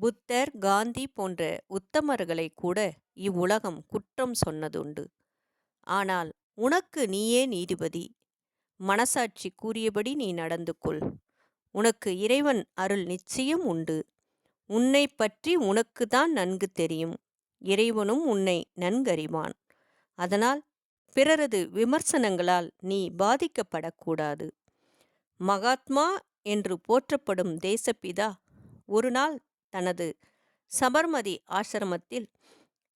புத்தர் காந்தி போன்ற உத்தமர்களைக் கூட இவ்வுலகம் குற்றம் சொன்னதுண்டு. ஆனால் உனக்கு நீயே நீதிபதி. மனசாட்சி கூறியபடி நீ நடந்து கொள் உனக்கு இறைவன் அருள் நிச்சயம் உண்டு. உன்னை பற்றி உனக்கு தான் நன்கு தெரியும். இறைவனும் உன்னை நன்கறிவான். அதனால் பிறரது விமர்சனங்களால் நீ பாதிக்கப்படக்கூடாது. மகாத்மா என்று போற்றப்படும் தேசப்பிதா ஒரு நாள் தனது சபர்மதி ஆசிரமத்தில்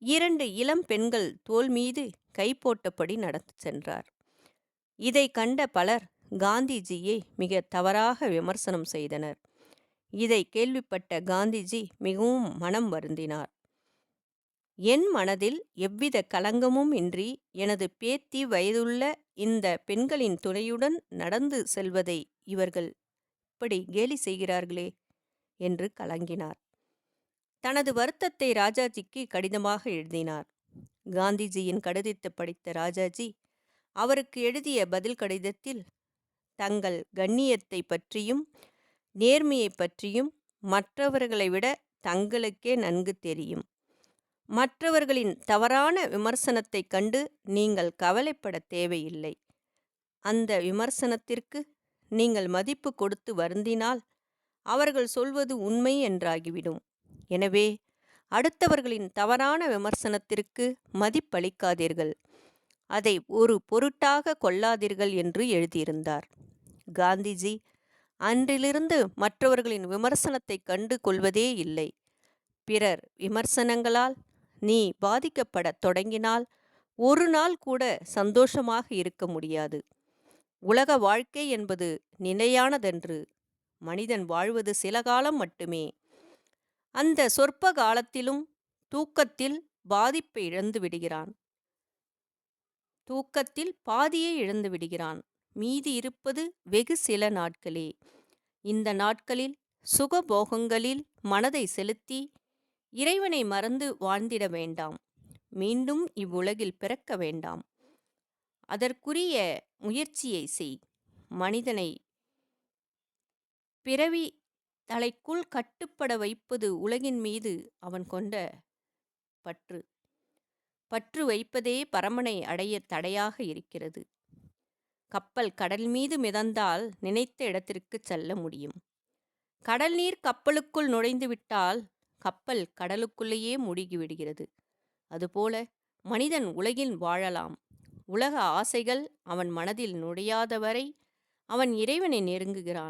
இரண்டு இளம் பெண்கள் தோல் மீது கை போட்டபடி நடந்து சென்றார். இதை கண்ட பலர் காந்திஜியை மிக தவறாக விமர்சனம் செய்தனர். இதை கேள்விப்பட்ட காந்திஜி மிகவும் மனம் வருந்தினார். என் மனதில் எவ்வித கலங்கமும் இன்றி எனது பேத்தி வயதுள்ள இந்த பெண்களின் துணையுடன் நடந்து செல்வதை இவர்கள் இப்படி கேலி செய்கிறார்களே என்று கலங்கினார். தனது வருத்தத்தை ராஜாஜிக்கு கடிதமாக எழுதினார். காந்திஜியின் கடிதத்தை படித்த ராஜாஜி அவருக்கு எழுதிய பதில் கடிதத்தில் தங்கள் கண்ணியத்தை பற்றியும் நேர்மையை பற்றியும் மற்றவர்களை விட தங்களுக்கே நன்கு தெரியும். மற்றவர்களின் தவறான விமர்சனத்தைக் கண்டு நீங்கள் கவலைப்பட தேவையில்லை. அந்த விமர்சனத்திற்கு நீங்கள் மதிப்பு கொடுத்து வருந்தினால் அவர்கள் சொல்வது உண்மை என்றாகிவிடும். எனவே அடுத்தவர்களின் தவறான விமர்சனத்திற்கு மதிப்பளிக்காதீர்கள். அதை ஒரு பொருட்டாக கொள்ளாதீர்கள் என்று எழுதியிருந்தார். காந்திஜி அன்றிலிருந்து மற்றவர்களின் விமர்சனத்தை கண்டு கொள்வதே இல்லை. பிறர் விமர்சனங்களால் நீ பாதிக்கப்படத் தொடங்கினால் ஒரு நாள் கூட சந்தோஷமாக இருக்க முடியாது. உலக வாழ்க்கை என்பது நிலையானதன்று மனிதன் வாழ்வது சில காலம் மட்டுமே. அந்த சொற்ப காலத்திலும் தூக்கத்தில் பாதிப்பை இழந்து விடுகிறான். தூக்கத்தில் பாதியை இழந்து விடுகிறான். மீதி இருப்பது வெகு சில நாட்களே. இந்த நாட்களில் சுகபோகங்களில் மனதை செலுத்தி இறைவனை மறந்து வாழ்ந்திட வேண்டாம். மீண்டும் இவ்வுலகில் பிறக்க வேண்டாம். அதற்குரிய முயற்சியை செய். மனிதனை பிறவி தலைக்குள் கட்டுப்பட வைப்பது உலகின் மீது அவன் கொண்ட பற்று. பற்று வைப்பதே பரமனை அடைய தடையாக இருக்கிறது. கப்பல் கடல் மீது மிதந்தால் நினைத்த இடத்திற்கு செல்ல முடியும். கடல் நீர் கப்பலுக்குள் நுழைந்துவிட்டால் கப்பல் கடலுக்குள்ளேயே மூழ்கிவிடுகிறது அதுபோல மனிதன் உலகில் வாழலாம். உலக ஆசைகள் அவன் மனதில் நுழையாதவரை அவன் இறைவனை நெருங்குகிறான்.